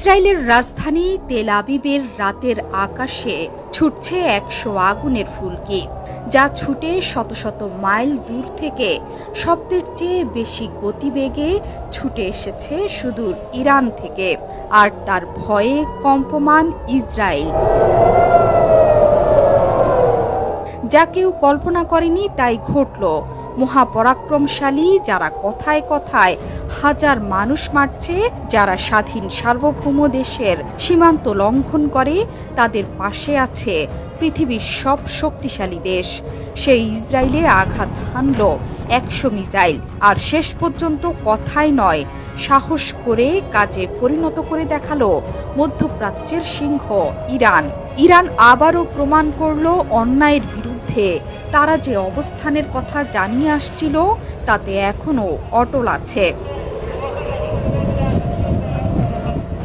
ইসরায়েলের রাজধানী তেল আবিবের রাতের আকাশে ছুটছে একশো আগুনের ফুলকি, যা ছুটে শত শত মাইল দূর থেকে শব্দের চেয়ে বেশি গতিবেগে ছুটে এসেছে সুদূর ইরান থেকে, আর তার ভয়ে কম্পমান ইসরায়েল। যা কেউ কল্পনা করেনি, তাই ঘটল। মহাপরাক্রমশালী যারা কথায় কথায় হাজার মানুষ মারছে, যারা স্বাধীন সার্বভৌম দেশের সীমান্ত লঙ্ঘন করে, তাদের পাশে আছে পৃথিবীর সব শক্তিশালী দেশ। সেই ইসরায়েলে আঘাত হানল একশো মিসাইল, আর শেষ পর্যন্ত কথায় নয়, সাহস করে কাজে পরিণত করে দেখাল মধ্যপ্রাচ্যের সিংহ ইরান। ইরান আবারও প্রমাণ করল অন্যায়ের বিরুদ্ধে তারা যে অবস্থানের কথা জানিয়ে আসছিল, তাতে এখনও অটল আছে।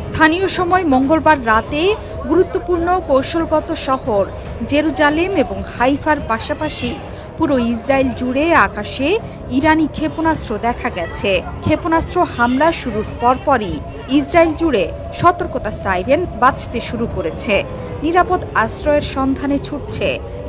স্থানীয় সময় মঙ্গলবার রাতে গুরুত্বপূর্ণ কৌশলগত শহর জেরুজালেম এবং হাইফার পাশাপাশি পুরো ইসরায়েল জুড়ে আকাশে ইরানি ক্ষেপণাস্ত্র দেখা গেছে। ক্ষেপণাস্ত্র হামলা শুরুর পরপরই ইসরায়েল জুড়ে সতর্কতা সাইরেন বাঁচতে শুরু করেছে। নিরাপদ আশ্রয়ের সন্ধানে ছুটছে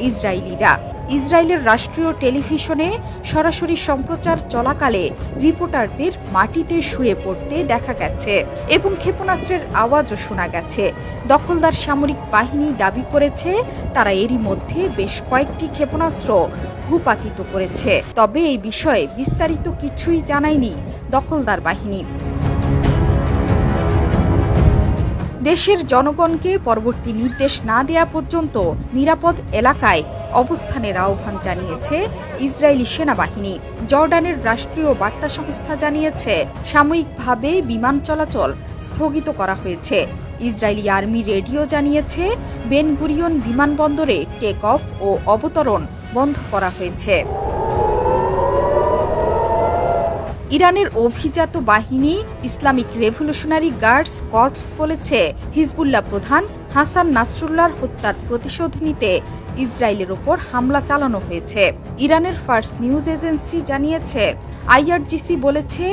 ইসরায়েলিরা। ইসরায়েলের রাষ্ট্রীয় টেলিভিশনে সরাসরি সম্প্রচার চলাকালে রিপোর্টারদের মাটিতে শুয়ে পড়তে দেখা গেছে এবং ক্ষেপণাস্ত্রের আওয়াজও শোনা গেছে। দখলদার সামরিক বাহিনী দাবি করেছে, তারা এরই মধ্যে বেশ কয়েকটি ক্ষেপণাস্ত্র ভূপাতিত করেছে। তবে এই বিষয়ে বিস্তারিত কিছুই জানায়নি দখলদার বাহিনী। দেশের জনগণকে পরবর্তী নির্দেশ না দেয়া পর্যন্ত নিরাপদ এলাকায় অবস্থানের আহ্বান জানিয়েছে ইসরায়েলি সেনাবাহিনী। জর্ডানের রাষ্ট্রীয় বার্তা সংস্থা জানিয়েছে, সাময়িকভাবে বিমান চলাচল স্থগিত করা হয়েছে। ইসরায়েলি আর্মি রেডিও জানিয়েছে, বেনগুরিয়ন বিমানবন্দরে টেক অফ ও অবতরণ বন্ধ করা হয়েছে। ইরানের অভিজাত বাহিনী ইসলামিক রেভলিউশনারি গার্ডস কর্পস বলেছে, হিজবুল্লাহ প্রধান হাসান নাসরুল্লাহর হত্যার প্রতিশোধ নিতে ইসরায়েলের ওপর হামলা চালানো হয়েছে। ইরানের ফার্স্ট নিউজ এজেন্সি জানিয়েছে আইআরজিসি বলেছে,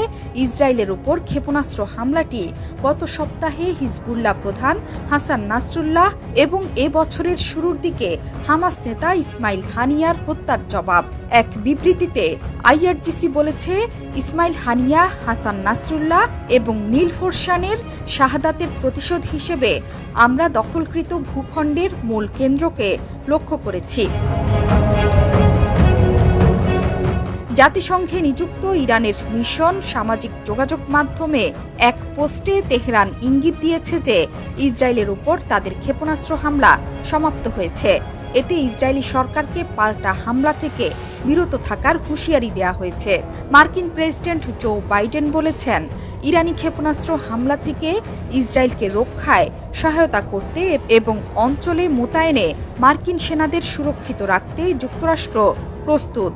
ইসরায়েলের উপর ক্ষেপণাস্ত্র হামলাটি গত সপ্তাহে হিজবুল্লাহ প্রধান হাসান নাসরুল্লাহ এবং এ বছরের শুরুর দিকে হামাস নেতা ইসমাইল হানিয়ার হত্যার জবাব। এক বিবৃতিতে, আইআরজিসি বলেছে, ইসমাইল হানিয়া, হাসান নাসরুল্লাহ এবং নীল ফোরশানের শাহাদাতের প্রতিশোধ হিসেবে আমরা দখলকৃত ভূখণ্ডের মূল কেন্দ্রকে লক্ষ্য করেছি। জাতিসংঘে নিযুক্ত ইরানের মিশন সামাজিক যোগাযোগ মাধ্যমে এক পোস্টে তেহরান ইঙ্গিত দিয়েছে যে ইসরায়েলের উপর তাদের ক্ষেপণাস্ত্র হামলা সমাপ্ত হয়েছে। এতে ইসরায়েলি সরকারকে পাল্টা হামলা থেকে বিরত থাকার হুঁশিয়ারি দেওয়া হয়েছে। মার্কিন প্রেসিডেন্ট জো বাইডেন বলেছেন, ইরানি ক্ষেপণাস্ত্র হামলা থেকে ইসরায়েলকে রক্ষায় সহায়তা করতে এবং অঞ্চলে মোতায়েনে মার্কিন সেনাদের সুরক্ষিত রাখতে যুক্তরাষ্ট্র প্রস্তুত।